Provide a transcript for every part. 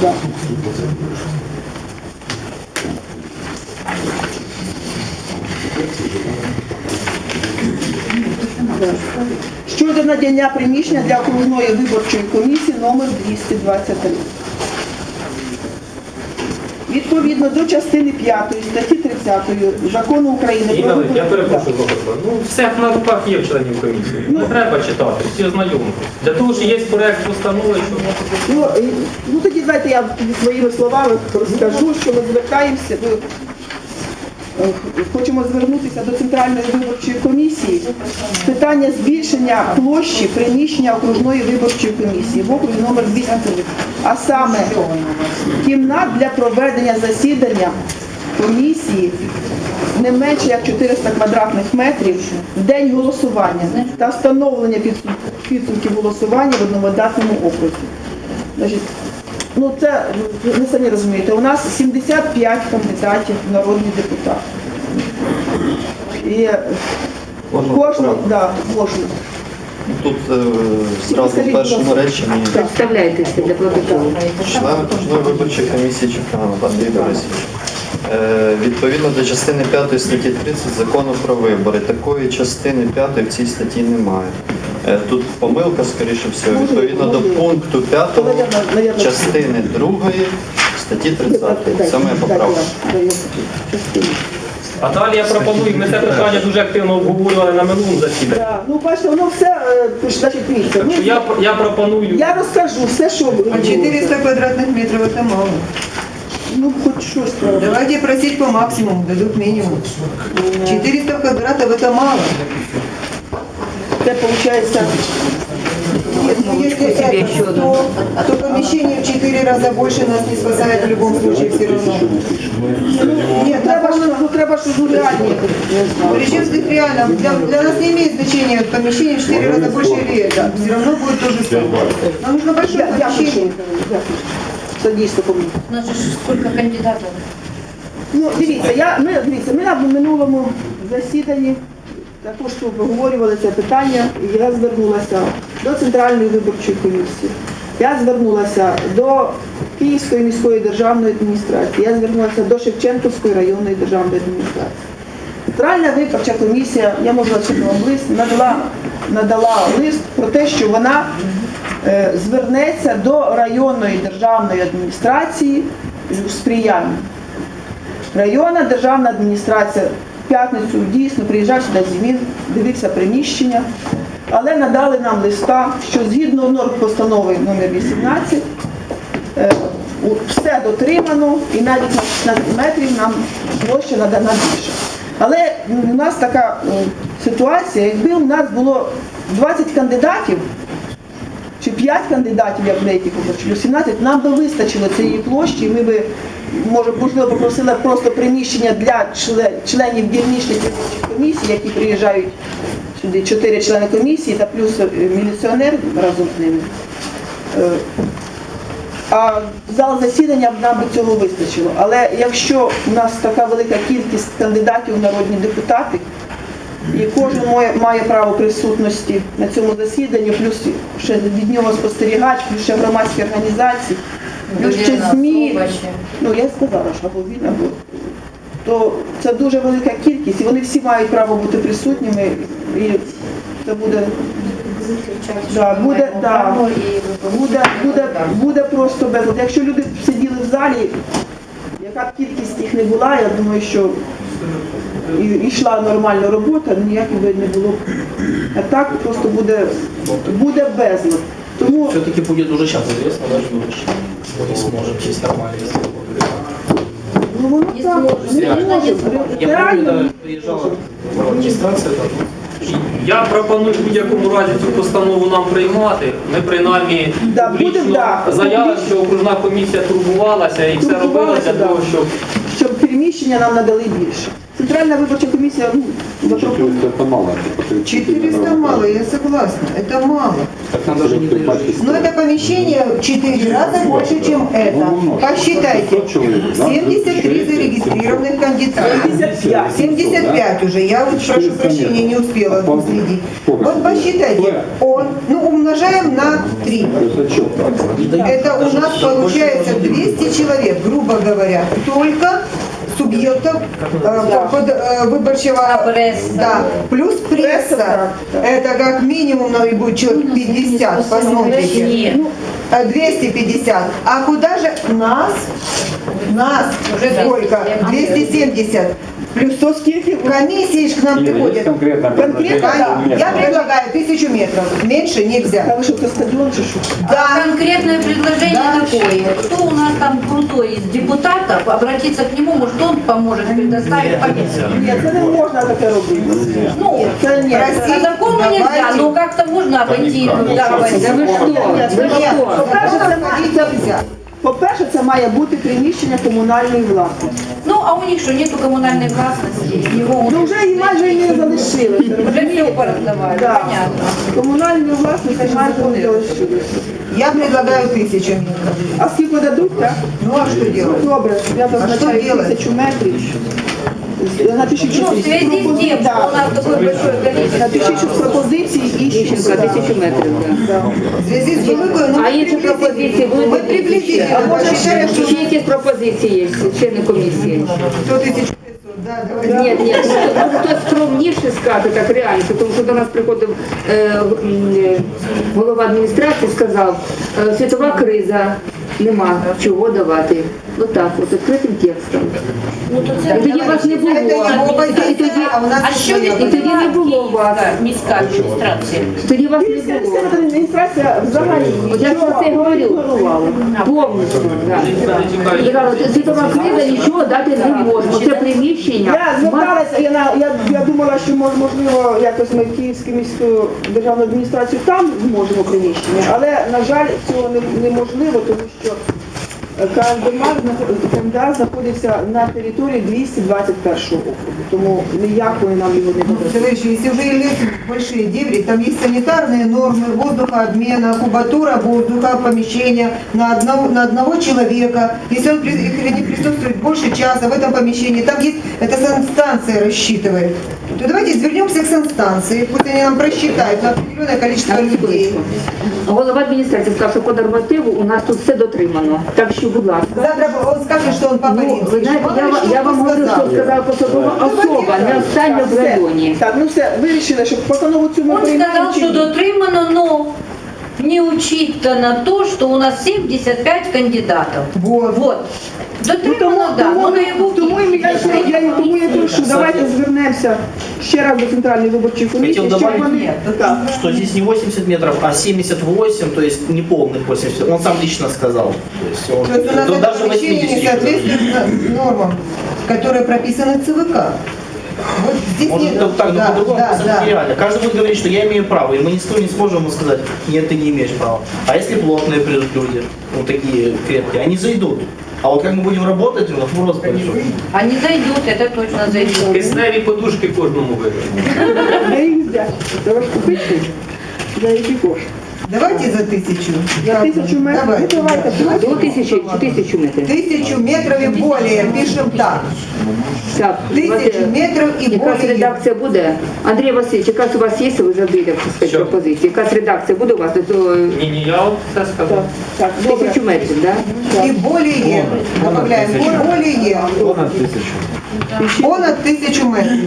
Да. Щодо надання приміщення для окружної виборчої комісії номер 223. Відповідно до частини 5 статті 30 закону України про Інна, я перепрошую. Ну, все на руках є в членів комісії. Не треба читати, всі ознайомлені. Для того, що є проект постанови, що Ну, і- ну тоді давайте я своїми словами розкажу, що ми звертаємося. Е, хочемо звернутися до Центральної виборчої комісії з питання збільшення площі приміщення окружної виборчої комісії в округі номер 203. А саме кімнат для проведення засідання комісії не менше як 400 квадратних метрів в день голосування та встановлення підсумків голосування в одномандатному окрузі. Ну це ви самі розумієте, у нас 75 кандидатів в народні депутати. І кожен, да, можна. Тут е, зразу в першому реченні Представляйтеся для протоколу. члени окружної виборчої комісії Чуханов Андрій Борисович. Е, Відповідно до частини 5 статті 30 закону про вибори. Такої частини 5 в цій статті немає. Е, Тут помилка, скоріше всього, Можливо, відповідно до можливо. пункту 5 То, наверно, наверно, частини 2 статті 30. Це моя поправка. А далі я пропоную, ми це питання дуже активно обговорювали на минулому засіданні. Да, ну бачите, воно все, е, значить, дивіться, Так ми- що я, я пропоную. я розкажу все, що ви А 400 квадратных метров это мало. ну хоч щось треба. Давайте просить по максимуму, дадут минимум. 400 квадратов это мало. Це виходить, Ну, Если это 100, то помещение в 4 раза больше нас не спасает в любом случае все равно. Нет, треба ж, ну треба ж ну, реальні. Причем здесь реально, для, для нас не имеет значения помещение в 4 раза больше или это. Все равно будет то же самое. Нам нужно большое Я- Дякую, помещение. дякую. Це дійсно помилка. У нас же ж сколько кандидатов. Ну, дивіться, я, ми, дивіться, ми на минулому засіданні також обговорювали це питання, і я звернулася до Центральної виборчої комісії. Я звернулася до Київської міської державної адміністрації, я звернулася до Шевченківської районної державної адміністрації. Центральна виборча комісія, я можу зачитати вам лист, надала, надала лист про те, що вона е, звернеться до районної державної адміністрації з сприянням. Районна державна адміністрація п'ятницю дійсно приїжджав сюди зимін, дивився приміщення, але надали нам листа, що згідно норм постанови номер 18 е, все дотримано і навіть на 16 метрів нам площа надана більше. Але у нас така е, ситуація, якби у нас було 20 кандидатів, чи 5 кандидатів, як деяких виборчих, 17, нам би вистачило цієї площі, ми би, може, можливо, попросили просто приміщення для членів дільничних виборчих комісій, які приїжджають сюди, 4 члени комісії та плюс е, міліціонер разом з ними. Е, А зал засідання нам би цього вистачило. Але якщо у нас така велика кількість кандидатів в народні депутати, і кожен має, має право присутності на цьому засіданні, плюс ще від нього спостерігач, плюс ще громадські організації, плюс ще ЗМІ. Ну я сказала, що або він, або то це дуже велика кількість, і вони всі мають право бути присутніми, і це буде Да, буде, да. Буде, буде, буде просто безлад. Якщо люди сиділи в залі, яка б кількість їх не була, я думаю, що і, йшла нормальна робота, ніяких би не було. А так просто буде, буде безлад. Тому Все-таки будет уже сейчас известно, да, что мы не сможем сесть нормально, если ну, воно Якщо так можна, не. Я помню, Реально там, Я пропоную в будь-якому разі цю постанову нам приймати. Ми принаймні Да, будемо, публічно да. заявимо, що окружна комісія турбувалася і все робила Турбувалася, для да. того, щоб щоб приміщення нам надали більше. Центральна виборча комісія ну, запропонує. 400 это мало. типа, 30 400 мало, я согласна, это мало. Так надо же не Но это помещение в 4 раза больше, чем это. Посчитайте. 73 зарегистрированных кандидата. 75. 75 уже, я вот прошу 400 прощения, не успела А по- следить. сколько? Вот посчитайте, он, ну умножаем на 3. Это что? Это у нас получается 200 человек, грубо говоря, только субъектов э, под, э, выборчего, А пресса? да, плюс пресса, это как минимум надо будет человек 50, посмотрите, Нет. Ну, э, 250, а куда же нас, нас уже сколько, 270, плюс То скільки? комиссии ж к нам Есть приходят, конкретное Конкретно, предложение? Да, я предлагаю тысячу метров, меньше нельзя. Але що це стадіон чи що? Да. Конкретное предложение Да. такое. Кто у нас там крутой из депутатов, обратиться к нему, может он поможет предоставить помещение. Ні, це не можна таке робити. Ну, Це ні. Прости. по закону нельзя, Давайте. но как-то можно обойти. ну, Да давайте. вы что? Вы Нет, что? По-перше, це ходить має, нельзя. По-перше, це має бути приміщення комунальної власності. Ну, а у них що, нету комунальної власності? Його Ну вже її майже і не залишилося. Вже все пораздавали, Да. понятно. Комунальної власності майже не залишилося. Я предлагаю тысячу. А скільки дадуть, так? Ну а что делать? Добре, я що зазначаю делать? тисячу метрів Напишіть, Ну, в связи с тем, что у нас такое большое количество. Напишіть, що з пропозиції і Іщенко, ще тисячу метрів, да. В связи с великой, ну, А мы інші пропозиції приблизительно, будуть? мы приблизительно А може ще посчитали, якщо что Ще якісь пропозиції є, члени комісії? 100 тысяч 500, да, давайте. Ні, ні, ну, хтось скромніше сказати, так реально, тому що до нас приходив е, м, е, голова адміністрації, сказав, е, світова криза, нема чого давати. Отак, от відкритим текстом. Ну, то І тоді вас не було. І тоді, а у нас що і тоді не було вас. міська адміністрація? Тоді вас не було. адміністрація взагалі От я про це говорю. Повністю. да. Світова криза нічого дати не можемо. Це приміщення. Я зверталася, я, на- я, я думала, що мож- можливо якось ми в Київську міську державну адміністрацію там зможемо приміщення, але на жаль цього не- неможливо, тому що е, КМДА знаход- КМДА знаходиться на території 221 округу, тому ніяк вони нам його не дадуть. Товарищи, если уже лезть в большие дебри, там есть санитарные нормы, воздухообмена, кубатура воздуха, помещения на одного, на одного человека. Если он при- не присутствует больше часа в этом помещении, там есть, эта санстанция рассчитывает, то давайте вернемся к санстанции, пусть они нам просчитают на определенное количество Так, людей. секундочку. Голова адміністрації сказав, що по нормативу у нас тут все дотримано. Так що, будь ласка. Завтра он скажет, что он Ну, ви по-парински. знаєте, Мало я, ли, ва- что я он вам говорю, сказал. що сказала посадова особа, не остання в все. районі. Так, ну все, вирішили, що постанову цю ми Он приймаємо. сказал, чи что ні? дотримано, но не учитано то, что у нас 75 кандидатов. Вот. Вот. Ну, тому, Дотримано, да, тому, но на его тому, і я, я, тому я прошу, давайте звернемося ще раз до Центральної виборчої комісії, Хотів щоб добавити? вони... Так. Что здесь не 80 метров, а 78, то есть не полных 80. Он сам лично сказал. То есть, он, То есть у нас то это даже помещение 80 не еще соответствует на- нормам, которые прописаны в ЦВК. Вот здесь Может, нет- это так, но да, по-другому да, просто да. нереально. Каждый будет говорить, что я имею право, и мы никто не сможем ему сказать, нет, ты не имеешь права. А если плотные придут люди, вот такие крепкие, они зайдут. А вот как мы будем работать, ну, вопрос большой. Они зайдут, это точно зайдут. Кисневі подушки кожному видати. Я їх взяти. Треба ж купити. За які кошти? Давайте за тысячу. За тисячу метрів. Ну, Давайте. давайте, давайте. До тисячі, тисячу метрів. Тысячу метров и более, пишем так. Так, Тисячу давайте. метрів і Якась более. редакція буде? Андрій Васильович, якась у вас є, ви забили сказати, Що? пропозиції? Якась редакція буде у вас до того Ні, ні, я от все сказав. Так, добре. тисячу метрів, так? Да? И более. Добавляем более. Понад тисячу. Понад тисячу метрів.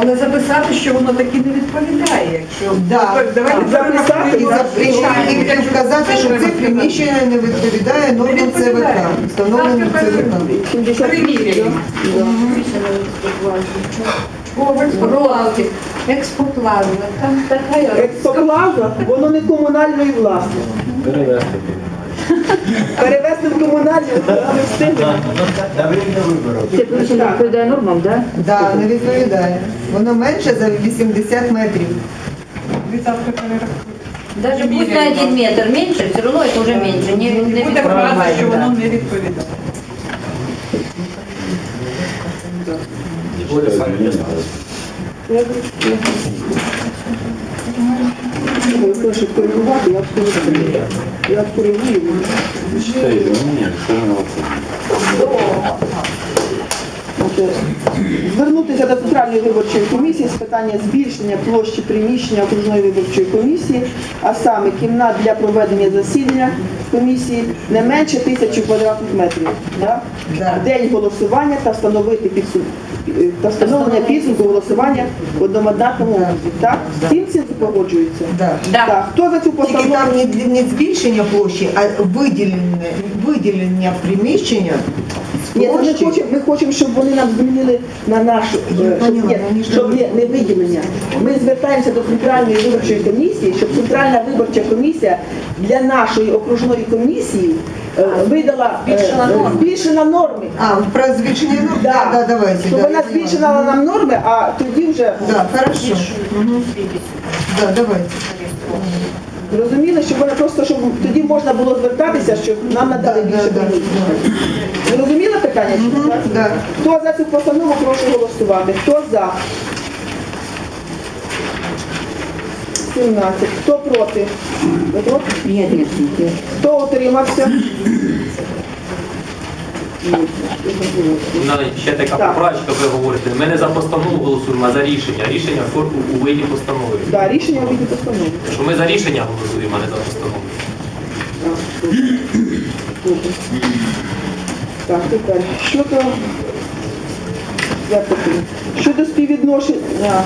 Але записати, що воно таки не відповідає, якщо Да. Так, давайте Записати І, за- і, і, і вказати, що це приміщення не відповідає нормам ЦВК, встановленим ЦВК. 75, да? Розвиток, експоплазма, там така Експоплаза, воно не комунальної власності. Перевести. Перевести в комунальну, але не встигнемо. Це приміщення відповідає нормам, так? Да? Да, не відповідає. Воно менше за 80 метрів. Даже пусть на один метр меньше, все равно это уже меньше. Не, не Буде фраза, що воно не відповідає. Володя сами место. Я я прошу коригувати, я коригую. Я что же на От, Звернутися до Центральної виборчої комісії з питання збільшення площі приміщення окружної виборчої комісії, а саме кімнат для проведення засідання комісії не менше тисячі квадратних метрів. Да? Да. День голосування та встановити підсум... та встановлення підсумку голосування в одномандатному окрузі. Так? Всім цим погоджуються? Да. Так. Хто за цю Тільки постанову? там не, не збільшення площі, а виділення, виділення приміщення з Ні, ми хочемо, ми хочемо, щоб вони нам змінили на нашу, е, щоб, ні, щоб не- не, не виділення. Ми звертаємося до Центральної виборчої комісії, щоб Центральна виборча комісія для нашої окружної комісії е, видала е, Збільшила норми. А, про збільшення норм? Да, да, давайте. Щоб да, вона я поняла. збільшила нам норми, а тоді вже Да, хорошо. Мгм. Да, давайте. Зрозуміли, щоб вона просто, щоб тоді можна було звертатися, щоб нам надали більше да, приміщень. Зрозуміли питання? Да. Хто за цю постанову, прошу голосувати. Хто за? 17. Хто проти? Ви. Хто утримався? Ще така Так. поправочка, ви говорите. Ми не за постанову голосуємо, а за рішення. Рішення у виді постанови. Да, рішення вийде постанови. Що ми за рішення голосуємо, а не за постанову. Так. Так, тепер щодо, щодо співвідношення